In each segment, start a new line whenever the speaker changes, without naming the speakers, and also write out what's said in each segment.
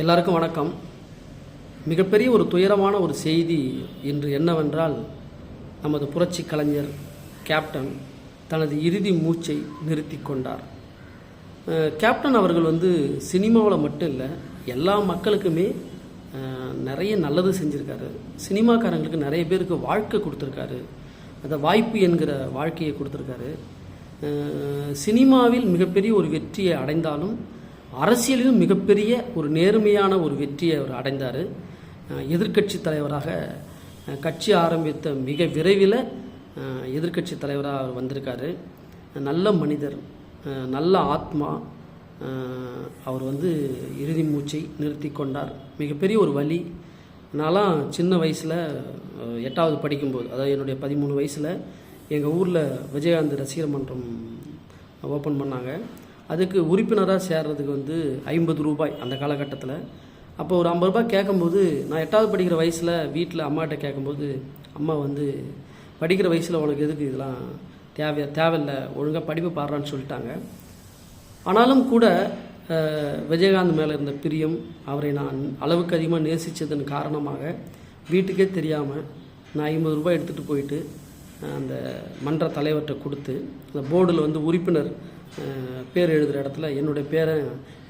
எல்லாருக்கும் வணக்கம். மிகப்பெரிய ஒரு துயரமான ஒரு செய்தி இன்று என்னவென்றால் நமது புரட்சி கலைஞர் கேப்டன் தனது இறுதி மூச்சை நிறுத்தி கொண்டார். கேப்டன் அவர்கள் வந்து சினிமாவில் மட்டும் இல்லை எல்லா மக்களுக்குமே நிறைய நல்லது செஞ்சுருக்காரு. சினிமாக்காரங்களுக்கு நிறைய பேருக்கு வாழ்க்கை கொடுத்துருக்காரு. அந்த வாய்ப்பு என்கிற வாழ்க்கையை கொடுத்துருக்காரு. சினிமாவில் மிகப்பெரிய ஒரு வெற்றியை அடைந்தாலும் அரசியலிலும் மிகப்பெரிய ஒரு நேர்மையான ஒரு வெற்றியை அவர் அடைந்தார். எதிர்க்கட்சி தலைவராக கட்சி ஆரம்பித்த மிக விரைவில் எதிர்க்கட்சி தலைவராக அவர் வந்திருக்காரு. நல்ல மனிதர் நல்ல ஆத்மா அவர் வந்து இறுதி மூச்சை நிறுத்தி கொண்டார். மிகப்பெரிய ஒரு வழி. நான்லாம் சின்ன வயசில் எட்டாவது படிக்கும்போது அதாவது என்னுடைய பதிமூணு வயசில் எங்கள் ஊரில் விஜயகாந்த் ரசிகர் மன்றம் ஓப்பன் பண்ணாங்க. அதுக்கு உறுப்பினராக சேர்றதுக்கு வந்து ஐம்பது ரூபாய் அந்த காலகட்டத்தில். அப்போ ஒரு ஐம்பது ரூபாய் கேட்கும்போது நான் எட்டாவது படிக்கிற வயசில் வீட்டில் அம்மாட்ட கேட்கும்போது அம்மா வந்து படிக்கிற வயசில் உனக்கு எதுக்கு இதெல்லாம் தேவை தேவையில்லை ஒழுங்காக படிப்பு பாடுறான்னு சொல்லிட்டாங்க. ஆனாலும் கூட விஜயகாந்த் மேலே இருந்த பிரியம் அவரை நான் அளவுக்கு அதிகமாக நேசித்ததன் காரணமாக வீட்டுக்கே தெரியாமல் நான் ஐம்பது ரூபாய் எடுத்துகிட்டு போயிட்டு அந்த மன்ற தலைவர்கிட்ட கொடுத்து அந்த போர்டில் வந்து உறுப்பினர் பேர் எழுதுகிற இடத்துல என்னுடைய பேரை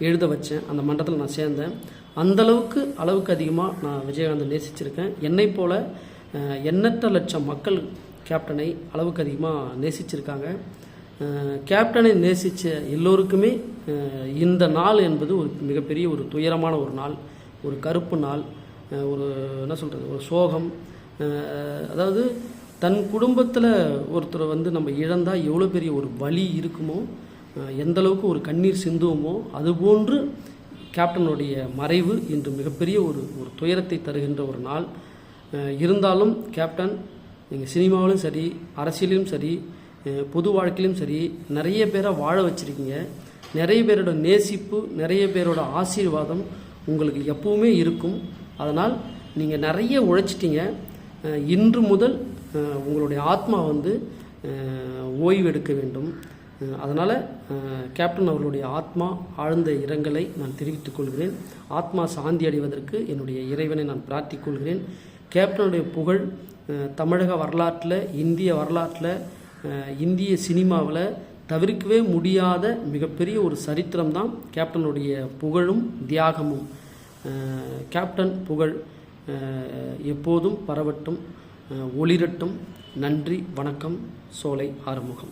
எழுத வச்சேன். அந்த மன்றத்தில் நான் சேர்ந்தேன். அந்தளவுக்கு அளவுக்கு அதிகமாக நான் விஜயகாந்தை நேசிச்சிருக்கேன். என்னை போல் எண்ணற்ற லட்சம் மக்கள் கேப்டனை அளவுக்கு அதிகமாக நேசிச்சிருக்காங்க. கேப்டனை நேசித்த எல்லோருக்குமே இந்த நாள் என்பது ஒரு மிகப்பெரிய ஒரு துயரமான ஒரு நாள் ஒரு கருப்பு நாள் ஒரு என்ன சொல்கிறது ஒரு சோகம் அதாவது தன் குடும்பத்தில் ஒருத்தரை வந்து நம்ம இழந்தால் எவ்வளோ பெரிய ஒரு வலி இருக்குமோ எந்தளவுக்கு ஒரு கண்ணீர் சிந்துவோமோ அதுபோன்று கேப்டனுடைய மறைவு இன்று மிகப்பெரிய ஒரு ஒரு துயரத்தை தருகின்ற ஒரு நாள். இருந்தாலும் கேப்டன் நீங்கள் சினிமாவிலும் சரி அரசியலிலும் சரி பொது வாழ்க்கையிலும் சரி நிறைய பேரை வாழ வச்சுருக்கீங்க. நிறைய பேரோட நேசிப்பு நிறைய பேரோட ஆசீர்வாதம் உங்களுக்கு எப்பவுமே இருக்கும். அதனால் நீங்கள் நிறைய உழைச்சிட்டீங்க. இன்று முதல் உங்களுடைய ஆத்மா வந்து ஓய்வு எடுக்க வேண்டும். அதனால் கேப்டன் அவர்களுடைய ஆத்மா ஆழ்ந்த இரங்கலை நான் தெரிவித்துக் கொள்கிறேன். ஆத்மா சாந்தி அடைவதற்கு என்னுடைய இறைவனை நான் பிரார்த்திக் கொள்கிறேன். கேப்டனுடைய புகழ் தமிழக வரலாற்றில் இந்திய வரலாற்றில் இந்திய சினிமாவில் தவிர்க்கவே முடியாத மிகப்பெரிய ஒரு சரித்திரம் தான் கேப்டனுடைய புகழும் தியாகமும். கேப்டன் புகழ் எப்போதும் பரவட்டும். ஒளிரட்டும். நன்றி வணக்கம் சோலை ஆறுமுகம்.